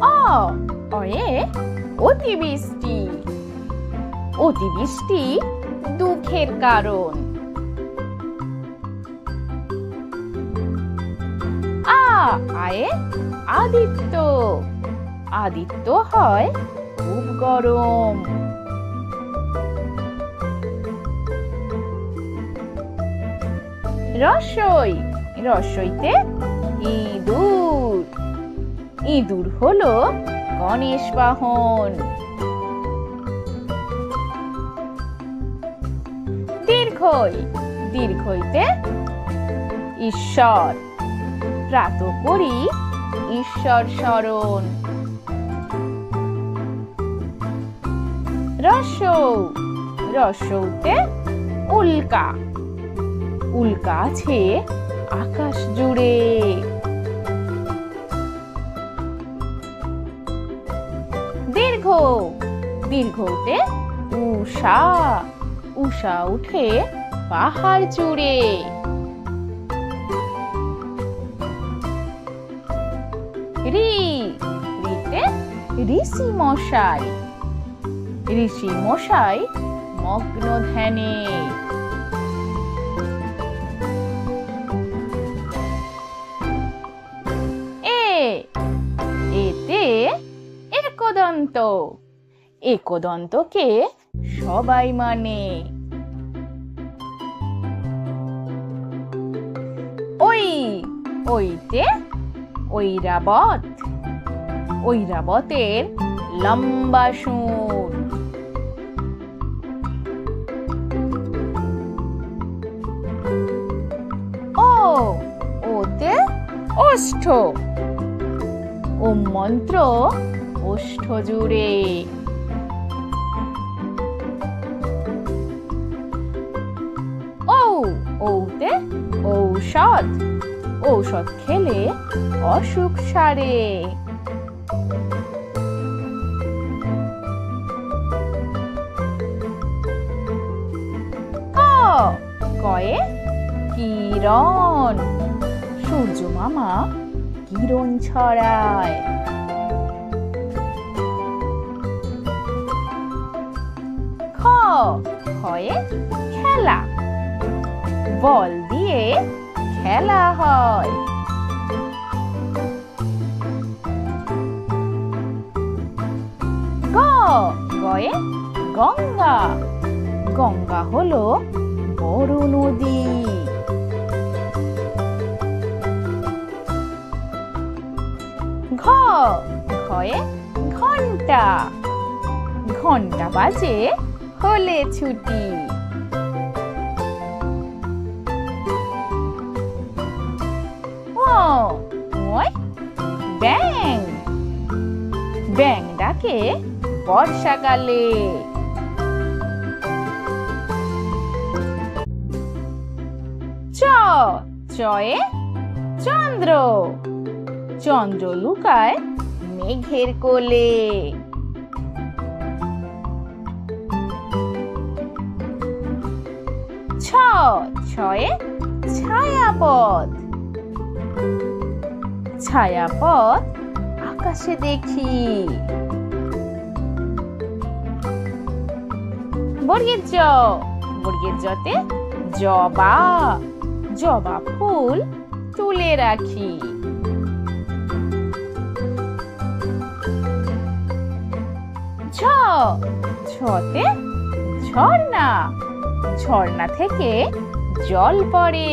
অ অয়ে অতিবৃষ্টি অতিবৃষ্টি দুঃখের কারণ। আ, আয়ে, আদিত্য। আদিত্য হয় খুব গরম। রসই, রসইতে ইঁদুর। ইঁদুর হলো গণেশ বাহন। দীর্ঘই, দীর্ঘইতে ঈশ্বর। প্রাত করি ঈশ্বর স্মরণ। রসৌ, রসৌতে উল্কা। উল্কা আছে আকাশ জুড়ে। দীর্ঘ দীর্ঘ উঠে উষা উষা উঠে পাহাড় জুড়ে। রি, রিতে ঋষি মশাই ঋষি মশাই মগ্ন ধ্যানে একদন্ত একদন্তকে সবাই মানে। ওই, ওইতে ঐরাবত। ঐরাবতের লম্বা সুর। ও, ওতে ওষ্ঠ ও মন্ত্র ওষ্ঠ জুড়ে ঔ, ঔতে ঔষধ। ঔষধ খেলে অসুখ সারে। কয়ে কিরণ। সূর্য মামা কিরণ ছড়ায়। খয়ে খেলা। বল দিয়ে খেলা হয়। গ গয়ে গঙ্গা। গঙ্গা হলো বড় নদী। ঘ ঘয়ে ঘণ্টা ঘণ্টা বাজে হলে ছুটি। ব্যাং। ব্যাং ডাকে বর্ষাকালে। চ চয়ে চন্দ্র। চন্দ্র লুকায় মেঘের কোলে। ছ, ছয়ে ছায়াপথ। ছায়াপথ আকাশে দেখি। বর্গের জ, বর্গের জতে জবা জবা ফুল তুলে রাখি। ছ ছতে ঝর্ণা। ঝর্ণা থেকে জল পড়ে।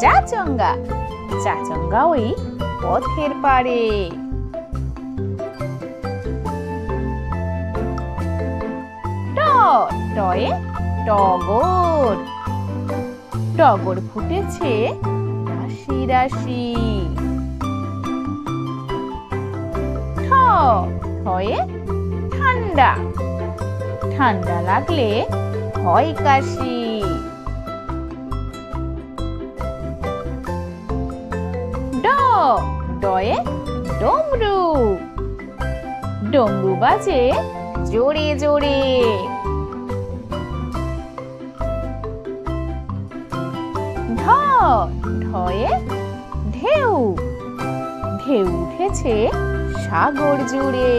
চাচঙ্গা চাচঙ্গা ওই পথের ট, টয়ে টগর। টগর ফুটেছে রাশি রাশি। ঠ ঠয়ে ঠান্ডা। ঠান্ডা লাগলে হয় কাশি। ডয়ে ডমরু। ডমরু বাজে জোরে জোরে। ঢয়ে ঢেউ। ঢেউ উঠেছে সাগর জুড়ে।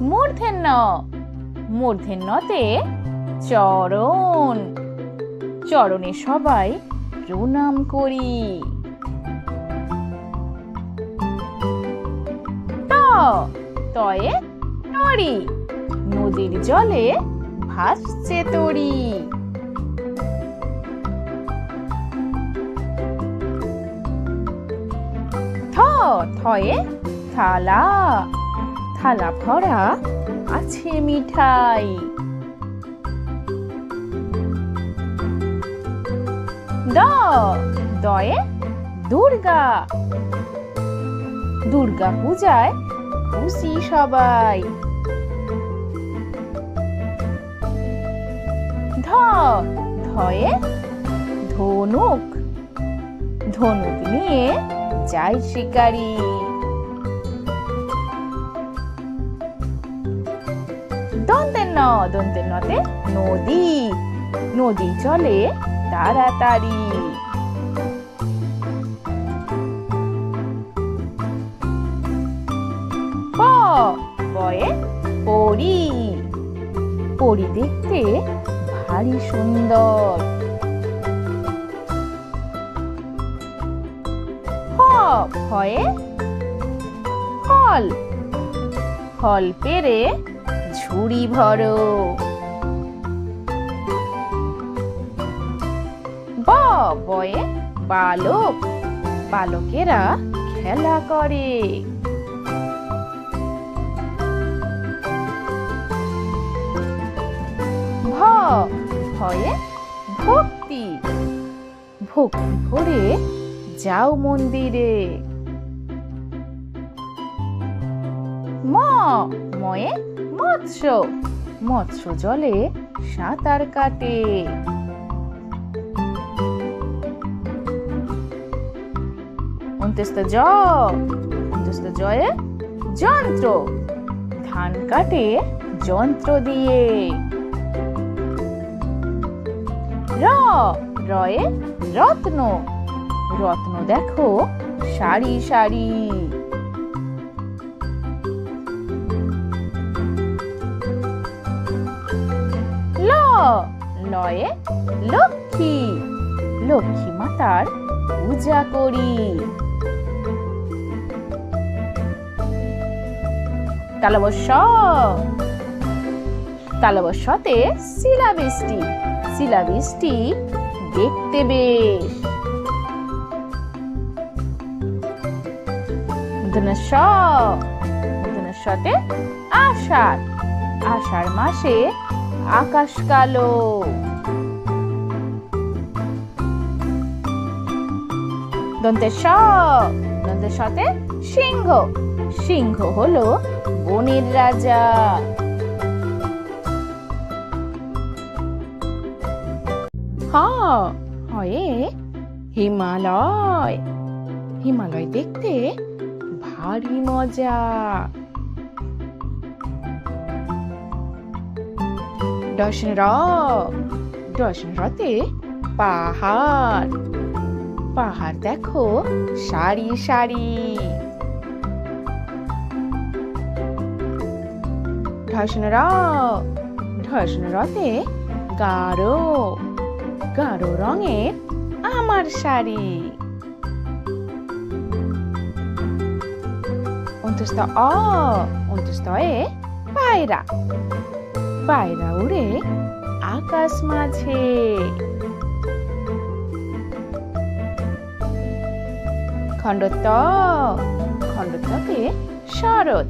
মূর্ধন্য, মূর্ধন্যতে চরণ। চরণে সবাই প্রণাম করি। তয়ে তরি নদীর জলে ভাসছে তরি থয়ে থালা। থালা ভরা আছে মিঠাই। দ, দয়ে দুর্গা। দুর্গা পূজায় খুশি সবাই। ধ, ধয়ে ধনুক। ধনুক নিয়ে যায় শিকারি। দন্তের ন দন্তের নতে নদী। নদী চলে তাড়াতাড়ি। প পয়ে পরি। পরি দেখতে ভারী সুন্দর। ফয়ে ফল ফল পেরে ঝুড়ি ভরো। ব বয়ে বালক, বালকেরা খেলা করে। ভ ভয়ে ভক্তি ভক্তি ভরে যাও মন্দিরে। ম, ময়ে মৎস্য। মৎস্য জলে সাঁতার কাটে। অন্ত্যস্ত জ অন্ত্যস্ত জয়ে যন্ত্র। ধান কাটে যন্ত্র দিয়ে। র, রয়ে রত্ন। রত্ন দেখো সারি সারি। লয়ে লক্ষ্মী। লক্ষ্মী মাতার পূজা করি। তালবস্য তালবস্যতে শিলাবৃষ্টি। শিলাবৃষ্টি দেখতে বেশ। ধনুষ ধনুষতে আষাঢ়। আষাঢ় মাসে আকাশ কালো। দন্তেশ দন্তেশতে সিংহ। সিংহ হলো বনের রাজা। হ হয়ে হিমালয়। হিমালয় দেখতে ভারী মজা। দর্শন র, দর্শন রতে পাহাড়। পাহাড় দেখো, সারি সারি। ঢসন র ঢসন রতে গাঢ় গাঢ় রঙের আমার শাড়ি। অন্তস্থ অ, অন্তস্থ এ পায়রা। পায়রা উড়ে আকাশ মাঝে। খণ্ডত খণ্ডততে শরৎ।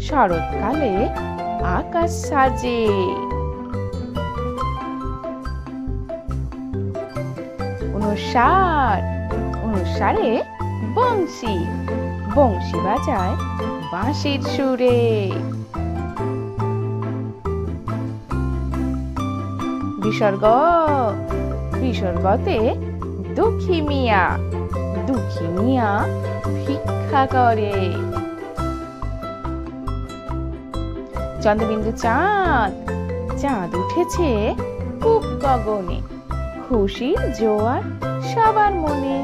শরৎকালে আকাশ সাজে। অনুসার, অনুসারে বংশী। বংশী বাজায় বাঁশির সুরে। বিসর্গ। বিসর্গতে দুঃখী মিয়া দুঃখী মিয়া ভিক্ষা করে। চন্দ্রবিন্দু চাঁদ চাঁদ উঠেছে খুব গগনে, খুশির জোয়ার সবার মনে।